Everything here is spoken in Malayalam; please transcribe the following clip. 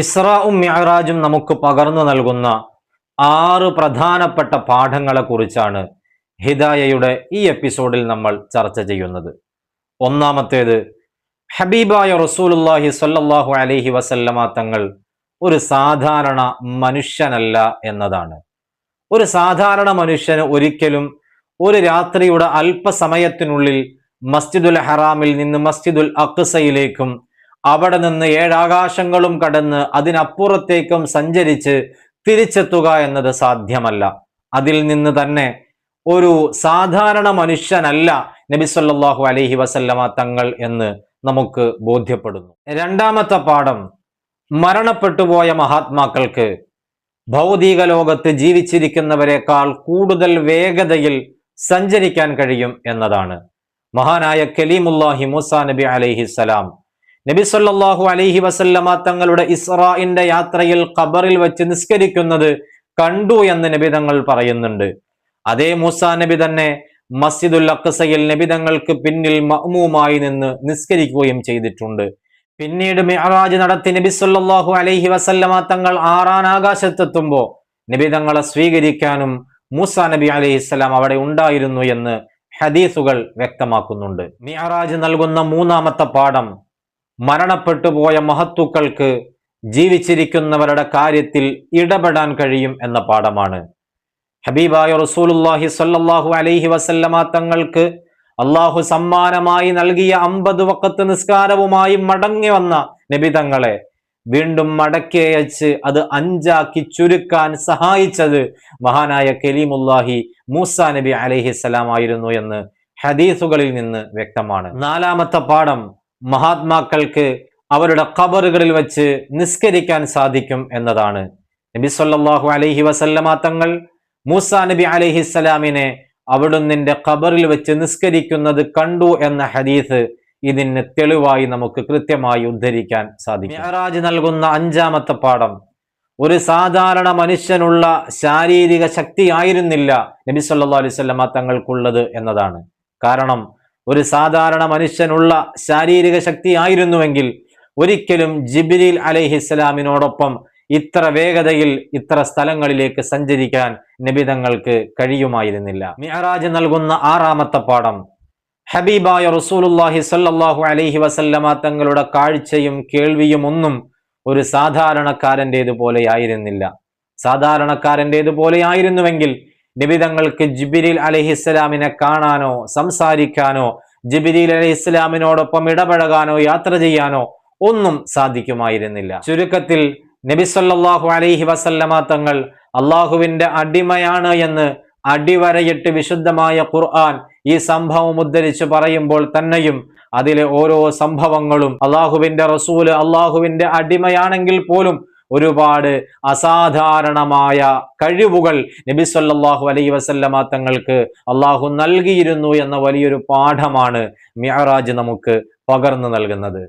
ഇസ്രാവും മിഅറാജും നമുക്ക് പകർന്നു നൽകുന്ന ആറ് പ്രധാനപ്പെട്ട പാഠങ്ങളെ കുറിച്ചാണ് ഹിദായയുടെ ഈ എപ്പിസോഡിൽ നമ്മൾ ചർച്ച ചെയ്യുന്നത്. ഒന്നാമത്തേത് ഹബീബായ റസൂലുല്ലാഹി സ്വല്ലല്ലാഹു അലഹി വസല്ലമ തങ്ങൾ ഒരു സാധാരണ മനുഷ്യനല്ല എന്നതാണ്. ഒരു സാധാരണ മനുഷ്യന് ഒരിക്കലും ഒരു രാത്രിയുടെ അല്പസമയത്തിനുള്ളിൽ മസ്ജിദുൽ ഹറാമിൽ നിന്ന് മസ്ജിദുൽ അക്സയിലേക്കും അവിടെ നിന്ന് ഏഴാകാശങ്ങളും കടന്ന് അതിനപ്പുറത്തേക്കും സഞ്ചരിച്ച് തിരിച്ചെത്തുക എന്നത് സാധ്യമല്ല. അതിൽ നിന്ന് തന്നെ ഒരു സാധാരണ മനുഷ്യനല്ല നബി സല്ലല്ലാഹു അലൈഹി വസല്ലമ തങ്ങൾ എന്ന് നമുക്ക് ബോധ്യപ്പെടുന്നു. രണ്ടാമത്തെ പാഠം മരണപ്പെട്ടുപോയ മഹാത്മാക്കൾക്ക് ഭൗതിക ലോകത്ത് ജീവിച്ചിരിക്കുന്നവരെക്കാൾ കൂടുതൽ വേഗതയിൽ സഞ്ചരിക്കാൻ കഴിയും എന്നതാണ്. മഹാനായ കലീമുല്ലാഹി മൂസ നബി അലൈഹിസ്സലാം നബി സല്ലല്ലാഹു അലൈഹി വസല്ലമ തങ്ങളുടെ ഇസ്രാഇന്റെ യാത്രയിൽ ഖബറിൽ വെച്ച് നിസ്കരിക്കുന്നത് കണ്ടു എന്ന് നബി തങ്ങൾ പറയുന്നുണ്ട്. അതേ മൂസ നബി തന്നെ മസ്ജിദുൽ അക്സയിൽ നബിതങ്ങൾക്ക് പിന്നിൽ മഹ്മൂമായി നിന്ന് നിസ്കരിക്കുകയും ചെയ്തിട്ടുണ്ട്. പിന്നീട് മിഅറാജ് നടത്തി നബി സല്ലല്ലാഹു അലൈഹി വസല്ലമ തങ്ങൾ ആറാൻ ആകാശത്തെത്തുമ്പോൾ നബി തങ്ങളെ സ്വീകരിക്കാനും മൂസ നബി അലൈഹിസ്സലാം അവിടെ ഉണ്ടായിരുന്നു എന്ന് ഹദീസുകൾ വ്യക്തമാക്കുന്നുണ്ട്. മിഅറാജ് നൽകുന്ന മൂന്നാമത്തെ പാഠം മരണപ്പെട്ടു പോയ മഹത്തുക്കൾക്ക് ജീവിച്ചിരിക്കുന്നവരുടെ കാര്യത്തിൽ ഇടപെടാൻ കഴിയും എന്ന പാഠമാണ്. ഹബീബായ റസൂലുല്ലാഹി സ്വല്ലല്ലാഹു അലൈഹി വസല്ലമ തങ്ങൾക്ക് അള്ളാഹു സമ്മാനമായി നൽകിയ അമ്പത് വക്കത്ത് നിസ്കാരവുമായി മടങ്ങി വന്ന നിബിതങ്ങളെ വീണ്ടും മടക്കി അയച്ച് അത് അഞ്ചാക്കി ചുരുക്കാൻ സഹായിച്ചത് മഹാനായ കലീമുല്ലാഹി മൂസ നബി അലഹിസ്സലാം ആയിരുന്നു എന്ന് ഹദീസുകളിൽ നിന്ന് വ്യക്തമാണ്. നാലാമത്തെ പാഠം മഹാത്മാക്കൾക്ക് അവരുടെ ഖബറുകളിൽ വെച്ച് നിസ്കരിക്കാൻ സാധിക്കും എന്നതാണ്. നബി സല്ലല്ലാഹു അലൈഹി വസല്ലമ തങ്ങൾ മൂസ നബി അലൈഹിസ്സലാമിനെ അവിടുന്നിന്റെ ഖബറിൽ വെച്ച് നിസ്കരിക്കുന്നത് കണ്ടു എന്ന ഹദീസ് ഇതിന് തെളിവായി നമുക്ക് കൃത്യമായി ഉദ്ധരിക്കാൻ സാധിക്കും. മെഹറാജ് നൽകുന്ന അഞ്ചാമത്തെ പാഠം ഒരു സാധാരണ മനുഷ്യനുള്ള ശാരീരിക ശക്തി ആയിരുന്നില്ല നബി സല്ലല്ലാഹു അലൈഹി വസല്ലമ തങ്ങൾക്കുള്ളത് എന്നതാണ്. കാരണം ഒരു സാധാരണ മനുഷ്യനുള്ള ശാരീരിക ശക്തി ആയിരുന്നുവെങ്കിൽ ഒരിക്കലും ജിബിരിൽ അലഹിസ്സലാമിനോടൊപ്പം ഇത്ര വേഗതയിൽ ഇത്ര സ്ഥലങ്ങളിലേക്ക് സഞ്ചരിക്കാൻ നിബിതങ്ങൾക്ക് കഴിയുമായിരുന്നില്ല. മിഹറാജ് നൽകുന്ന ആറാമത്തെ പാഠം. ഹബീബായ റസൂലുല്ലാഹി സല്ലാഹു അലഹി വസല്ലമ തങ്ങളുടെ കാഴ്ചയും കേൾവിയും ഒന്നും ഒരു സാധാരണക്കാരന്റെതുപോലെ ആയിരുന്നില്ല. സാധാരണക്കാരന്റെതുപോലെ ആയിരുന്നുവെങ്കിൽ നിബിതങ്ങൾക്ക് ജിബിരിൽ അലഹിസ്സലാമിനെ കാണാനോ സംസാരിക്കാനോ ജിബിരിൽ അലഹിസ്സലാമിനോടൊപ്പം ഇടപഴകാനോ യാത്ര ചെയ്യാനോ ഒന്നും സാധിക്കുമായിരുന്നില്ല. ചുരുക്കത്തിൽ നബി സല്ലല്ലാഹു അലൈഹി വസല്ലമ തങ്ങൾ അള്ളാഹുവിന്റെ അടിമയാണ് എന്ന് അടിവരയിട്ട് വിശുദ്ധമായ ഖുർആൻ ഈ സംഭവം ഉദ്ധരിച്ച് പറയുമ്പോൾ തന്നെയും അതിലെ ഓരോ സംഭവങ്ങളും അള്ളാഹുവിന്റെ റസൂൽ അള്ളാഹുവിന്റെ അടിമയാണെങ്കിൽ പോലും ഒരുപാട് അസാധാരണമായ കഴിവുകൾ നബി സല്ലാഹു അലൈ വസല്ലമ തങ്ങൾക്ക് അള്ളാഹു നൽകിയിരുന്നു എന്ന വലിയൊരു പാഠമാണ് മിഅറാജ് നമുക്ക് പകർന്നു നൽകുന്നത്.